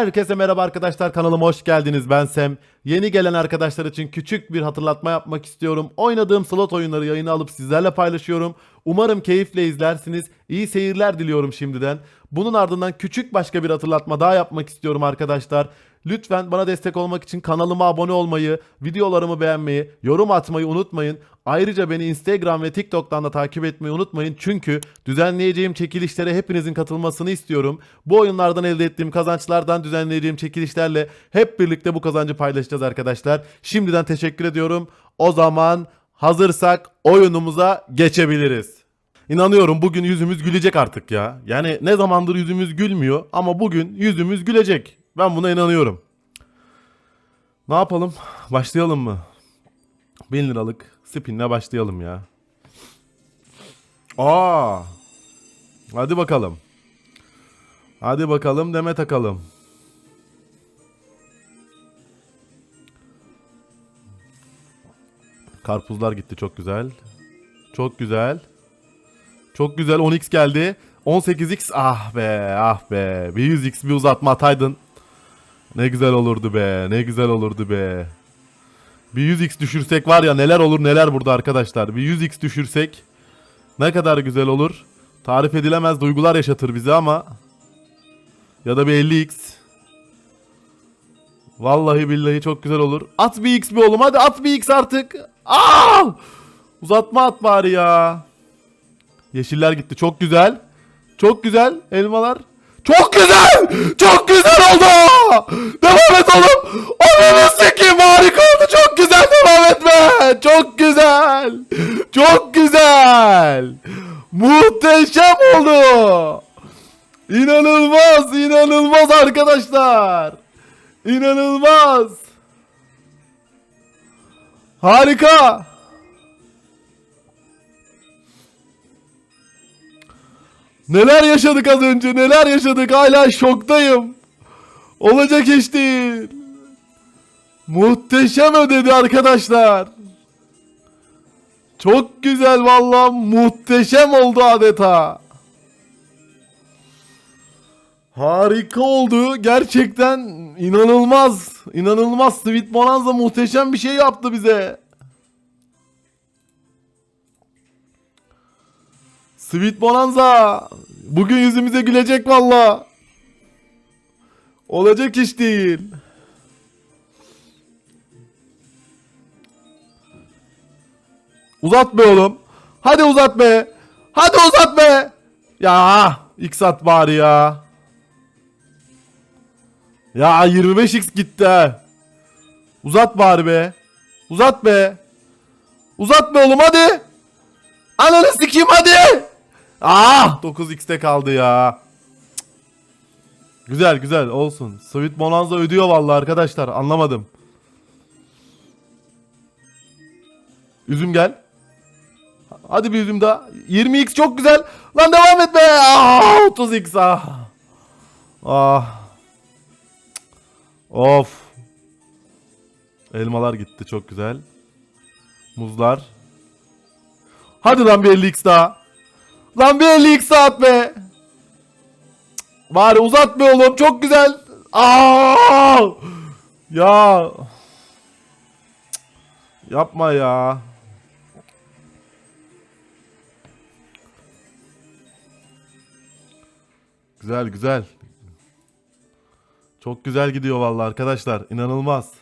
Herkese merhaba arkadaşlar kanalıma hoş geldiniz ben Sem. Yeni gelen arkadaşlar için küçük bir hatırlatma yapmak istiyorum. Oynadığım slot oyunları yayına alıp sizlerle paylaşıyorum. Umarım keyifle izlersiniz. İyi seyirler diliyorum şimdiden. Bunun ardından küçük başka bir hatırlatma daha yapmak istiyorum arkadaşlar. Lütfen bana destek olmak için kanalıma abone olmayı, videolarımı beğenmeyi, yorum atmayı unutmayın. Ayrıca beni Instagram ve TikTok'tan da takip etmeyi unutmayın. Çünkü düzenleyeceğim çekilişlere hepinizin katılmasını istiyorum. Bu oyunlardan elde ettiğim kazançlardan düzenleyeceğim çekilişlerle hep birlikte bu kazancı paylaşacağız arkadaşlar. Şimdiden teşekkür ediyorum. O zaman hazırsak oyunumuza geçebiliriz. İnanıyorum bugün yüzümüz gülecek artık ya. Yani ne zamandır yüzümüz gülmüyor ama bugün yüzümüz gülecek. Ben buna inanıyorum. Ne yapalım? Başlayalım mı? 1000 liralık spinle başlayalım ya. Aa! Hadi bakalım. Hadi bakalım deme takalım. Karpuzlar gitti çok güzel. Çok güzel. Çok güzel 10x geldi. 18x ah be ah be. Bir 100x bir uzatma ataydın. Ne güzel olurdu be. Ne güzel olurdu be. Bir 100x düşürsek var ya neler olur neler burada arkadaşlar. Bir 100x düşürsek ne kadar güzel olur. Tarif edilemez duygular yaşatır bize ama. Ya da bir 50x. Vallahi billahi çok güzel olur. At bir x bir oğlum hadi at bir x artık. Aa! Uzatma at bari ya. Yeşiller gitti çok güzel. Çok güzel elmalar. Çok güzel! Çok güzel oldu! Devam et oğlum! Onu sikeyim harika oldu! Çok güzel devam etme! Çok güzel! Çok güzel! Muhteşem oldu! İnanılmaz! inanılmaz arkadaşlar! İnanılmaz! Harika! Neler yaşadık az önce neler yaşadık hala şoktayım. Olacak iş değil. Muhteşem ödedi arkadaşlar. Çok güzel vallahi muhteşem oldu adeta. Harika oldu. Gerçekten inanılmaz. İnanılmaz. Sweet Bonanza muhteşem bir şey yaptı bize. Sweet Bonanza. Bugün yüzümüze gülecek valla. Olacak iş değil. Uzat be oğlum. Hadi uzat be. Hadi uzat be. Ya x at bari ya. Ya 25x gitti. Uzat bari be. Uzat be. Uzat be oğlum hadi. Ananı sikeyim hadi. Ah 9x'te kaldı ya. Güzel güzel olsun. Sweet Bonanza ödüyor vallahi arkadaşlar anlamadım. Üzüm gel. Hadi bir üzüm daha. 20x çok güzel. Lan devam et be. Ah 30x ah. Ah. Of. Elmalar gitti çok güzel. Muzlar. Hadi lan bir 50x daha. Lan bir 50x daha at be. Bari uzat be oğlum çok güzel. Aa! Ya. Yapma ya. Güzel güzel. Çok güzel gidiyor vallahi arkadaşlar. İnanılmaz.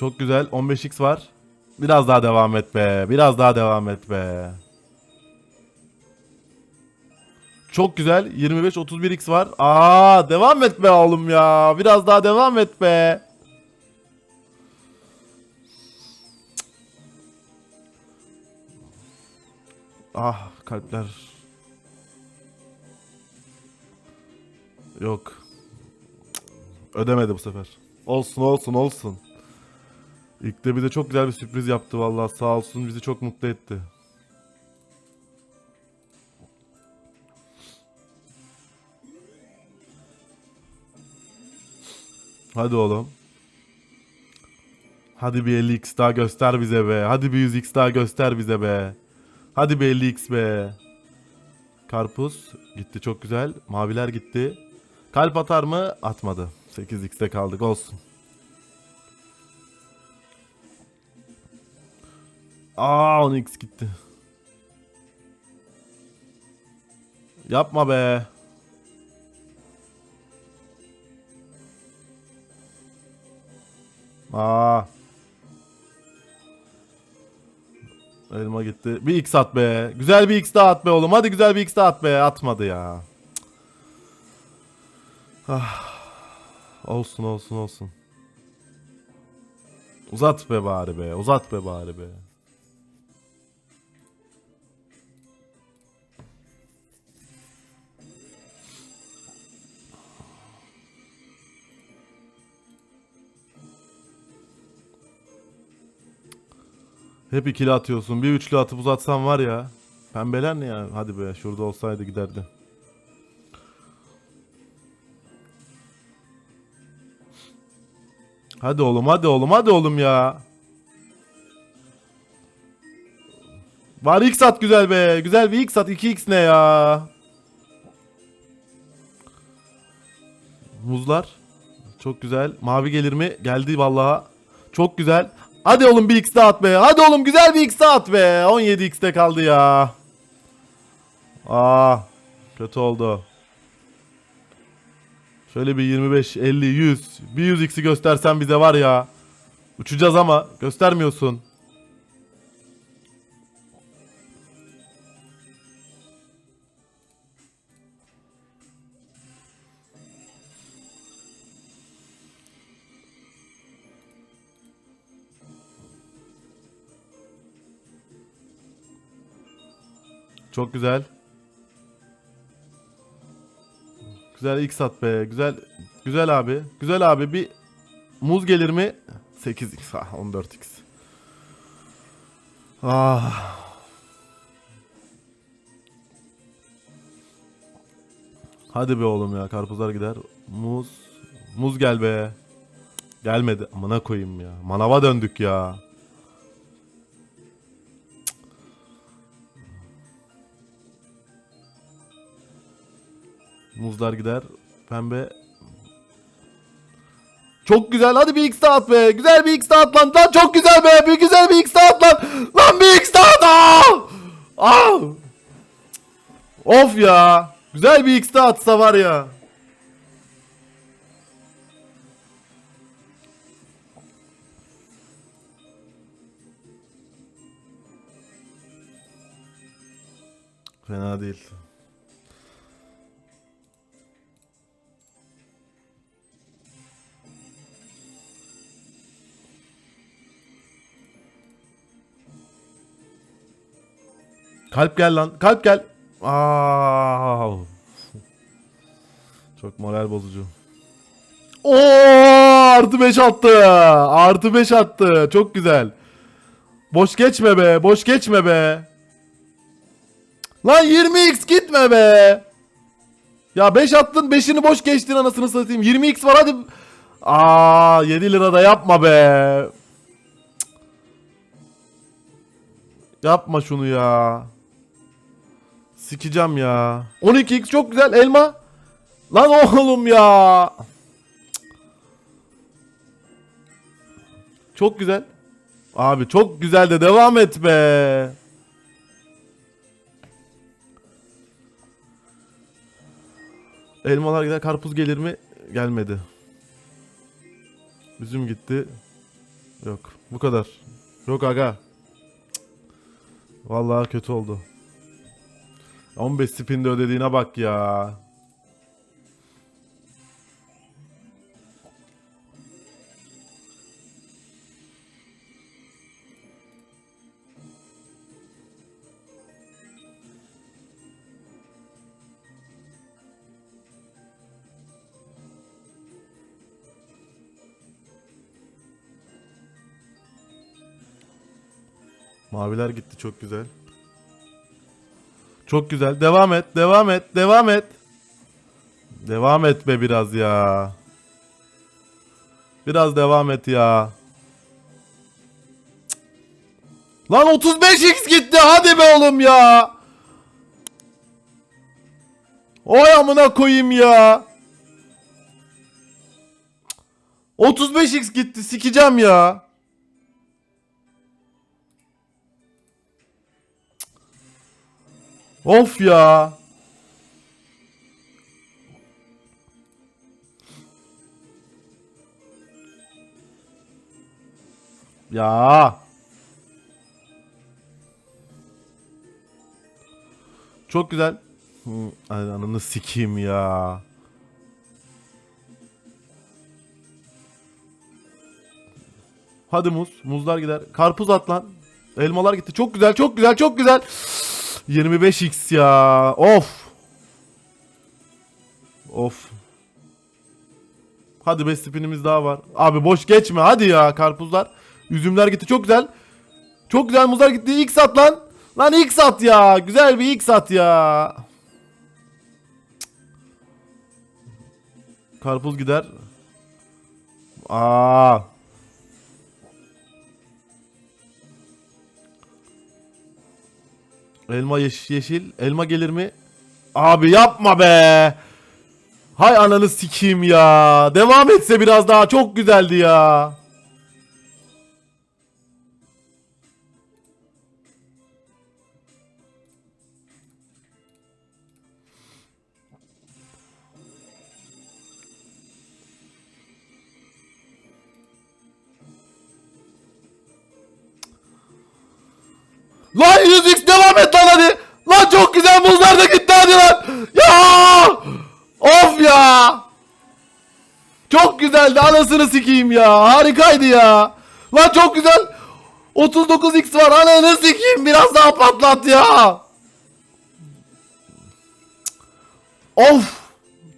Çok güzel. 15x var. Biraz daha devam et be. Biraz daha devam et be. Çok güzel. 25 31x var. Aa, devam et be oğlum ya. Biraz daha devam et be. Ah, kalpler. Yok. Ödemedi bu sefer. Olsun olsun olsun. İlk de bize çok güzel bir sürpriz yaptı vallahi sağ olsun bizi çok mutlu etti. Hadi oğlum. Hadi bir 50x daha göster bize be. Hadi bir 100x daha göster bize be. Hadi bir 50x be. Karpuz gitti çok güzel. Maviler gitti. Kalp atar mı? Atmadı. 8x'te kaldık olsun. Aa 10x gitti. Yapma be. Aa. Elma gitti. Bir x at be. Güzel bir x daha at be oğlum. Hadi güzel bir x daha at be. Atmadı ya. Ah. Olsun olsun olsun. Uzat be bari be. Uzat be bari be. Hep ikili atıyorsun. Bir üçlü atıp uzatsan var ya. Pembeler ne ya? Hadi be şurada olsaydı giderdi. Hadi oğlum hadi oğlum hadi oğlum ya. Var x at güzel be. Güzel bir x at. 2x ne ya? Muzlar. Çok güzel. Mavi gelir mi? Geldi vallahi. Çok güzel. Hadi oğlum bir x daha at be. Hadi oğlum güzel bir x daha at be. 17 x'te kaldı ya. Aa, kötü oldu. Şöyle bir 25, 50, 100. Bir 100 x'i göstersen bize var ya. Uçacağız ama göstermiyorsun. Çok güzel. Güzel x at be. Güzel. Güzel abi. Güzel abi. Bir muz gelir mi? 8x. Ah 14x. Ah. Hadi be oğlum ya. Karpuzlar gider. Muz. Muz gel be. Gelmedi. Amına koyayım ya. Manava döndük ya. Muzlar gider. Pembe. Çok güzel. Hadi bir x daha at be. Güzel bir x daha at lan. Lan çok güzel be. Bir güzel bir x daha at lan. Lan bir x daha at. Aa! Aa! Of ya. Güzel bir x daha atsa var ya. Fena değil. Kalp gel lan. Kalp gel. Aa. Çok moral bozucu. Oo artı 5 attı. Artı 5 attı. Çok güzel. Boş geçme be. Boş geçme be. Lan 20x gitme be. Ya 5 attın 5'ini boş geçtin anasını satayım. 20x var hadi. Aa 7 lira da yapma be. Yapma şunu ya. Sikeceğim ya. 12x çok güzel elma. Lan oğlum ya. Çok güzel. Abi çok güzel de devam et be. Elmalar gider karpuz gelir mi? Gelmedi. Üzüm gitti. Yok. Bu kadar. Yok aga. Vallahi kötü oldu. 15 spinde ödediğine bak ya. Maviler gitti çok güzel. Çok güzel. Devam et, devam et, devam et. Devam et be biraz ya. Biraz devam et ya. Lan 35x gitti hadi be oğlum ya. Oy amına koyayım ya. 35x gitti sikeceğim ya. Of ya. Ya. Çok güzel. Hı, ananı sikeyim ya. Hadi muz. Muzlar gider. Karpuz at lan. Elmalar gitti. Çok güzel, çok güzel, çok güzel. 25x ya. Of. Of. Hadi 5 spinimiz daha var. Abi boş geçme hadi ya karpuzlar. Üzümler gitti çok güzel. Çok güzel muzlar gitti. X at lan. Lan X at ya. Güzel bir X at ya. Karpuz gider. Aa. Elma yeş- yeşil. Elma gelir mi? Abi yapma be. Hay ananı sikeyim ya. Devam etse biraz daha çok güzeldi ya. Lan 100x devam et lan hadi. Lan çok güzel muzlar da gitti hadi lan. Ya! Of ya! Çok güzeldi anasını sikeyim ya. Harikaydı ya. Lan çok güzel. 39x var ananı sikeyim biraz daha patlat ya. Of.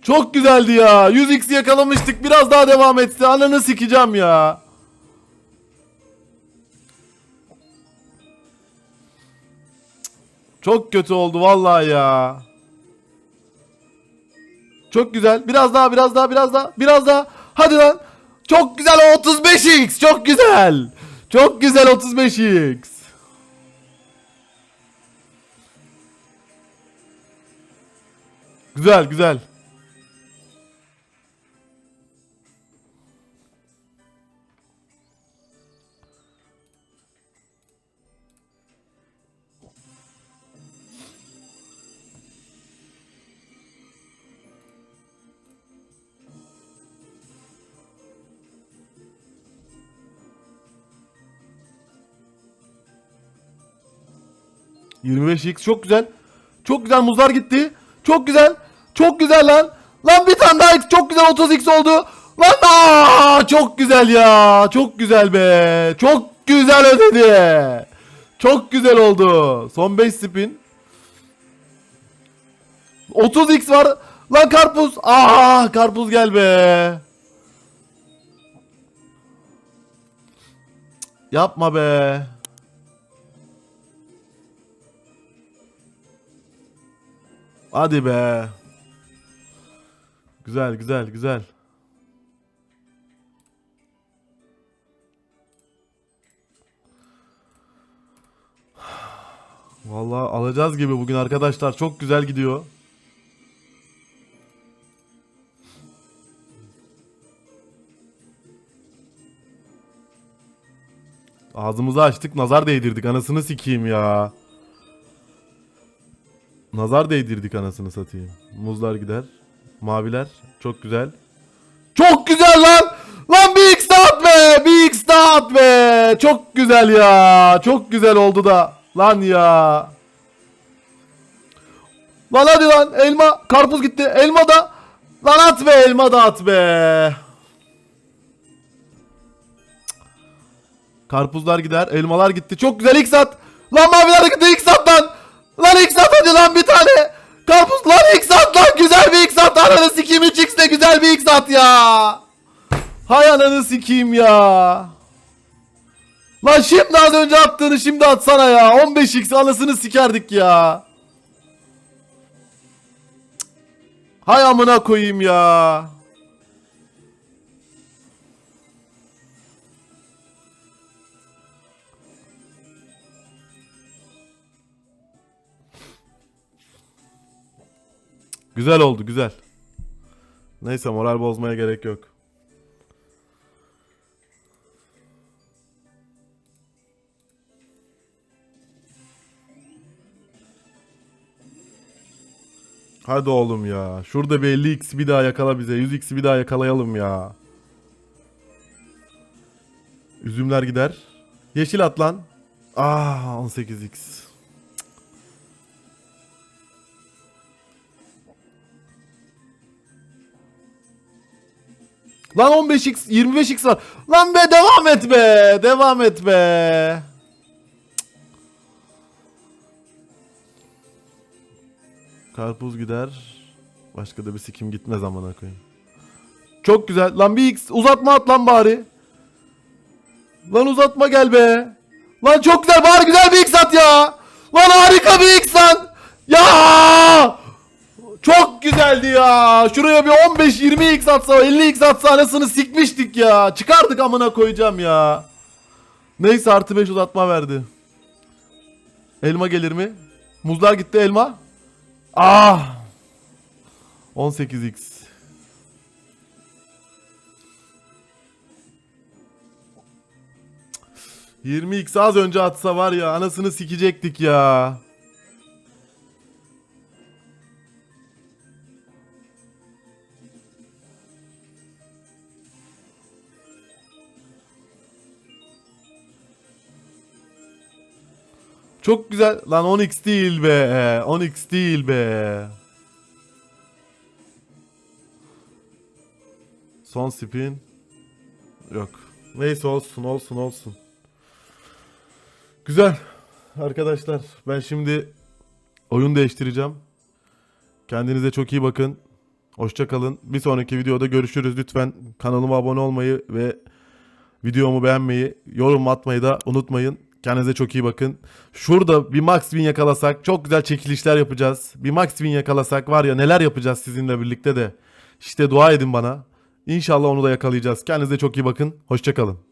Çok güzeldi ya. 100x yakalamıştık. Biraz daha devam etse ananı sikeceğim ya. Çok kötü oldu vallahi ya. Çok güzel. Biraz daha, biraz daha, biraz daha, biraz daha. Hadi lan. Çok güzel o 35x. Çok güzel. Çok güzel 35x. Güzel, güzel. ...25x çok güzel. Çok güzel muzlar gitti. Çok güzel. Çok güzel lan. Lan bir tane daha çok güzel 30x oldu. Lan aa, çok güzel ya. Çok güzel be. Çok güzel ödedi. Çok güzel oldu. Son 5 spin. 30x var. Lan karpuz. Aa karpuz gel be. Yapma be. Hadi be. Güzel güzel güzel. Vallahi alacağız gibi bugün arkadaşlar. Çok güzel gidiyor. Ağzımızı açtık nazar değdirdik anasını sikeyim ya. Nazar değdirdik anasını satayım. Muzlar gider. Maviler çok güzel. Çok güzel lan. Lan bir x daha at be. Bir x daha at be. Çok güzel ya. Çok güzel oldu da. Lan ya. Lan hadi lan. Elma. Karpuz gitti. Elma da. Lan at be. Elma da at be. Karpuzlar gider. Elmalar gitti. Çok güzel x at. Lan maviler gitti. X at lan. Lan x at hadi lan bir tane. Karpuz lan x at lan. Güzel bir x at. Ananı sikeyim 3x de güzel bir x at ya. Hay ananı sikeyim ya. Lan şimdi az önce attığını şimdi atsana ya. 15x anasını sikerdik ya. Hay amına koyayım ya. Güzel oldu güzel. Neyse moral bozmaya gerek yok. Hadi oğlum ya. Şurada bir 50x bir daha yakala bize. 100x bir daha yakalayalım ya. Üzümler gider. Yeşil at lan. Ah 18x. Lan 15x 25x var. Lan be devam et be. Devam et be. Karpuz gider. Başka da bir sikim gitmez amına koyayım. Çok güzel. Lan bir x uzatma at lan bari. Lan uzatma gel be. Lan çok güzel bari güzel bir x at ya. Lan harika bir x lan. Ya! Çok güzeldi ya. Şuraya bir 15-20 x atsa 50 x atsa anasını sikmiştik ya. Çıkardık amına koyacağım ya. Neyse artı 5 uzatma verdi. Elma gelir mi? Muzlar gitti elma. Ah! 18x. Yirmi x az önce atsa var ya anasını sikecektik ya. Çok güzel. Lan 10x değil be. 10x değil be. Son spin. Yok. Neyse olsun olsun olsun. Güzel. Arkadaşlar ben şimdi oyun değiştireceğim. Kendinize çok iyi bakın. Hoşça kalın. Bir sonraki videoda görüşürüz. Lütfen kanalıma abone olmayı ve videomu beğenmeyi, yorum atmayı da unutmayın. Kendinize çok iyi bakın. Şurada bir max win yakalasak çok güzel çekilişler yapacağız. Bir max win yakalasak var ya neler yapacağız sizinle birlikte de. İşte dua edin bana. İnşallah onu da yakalayacağız. Kendinize çok iyi bakın. Hoşça kalın.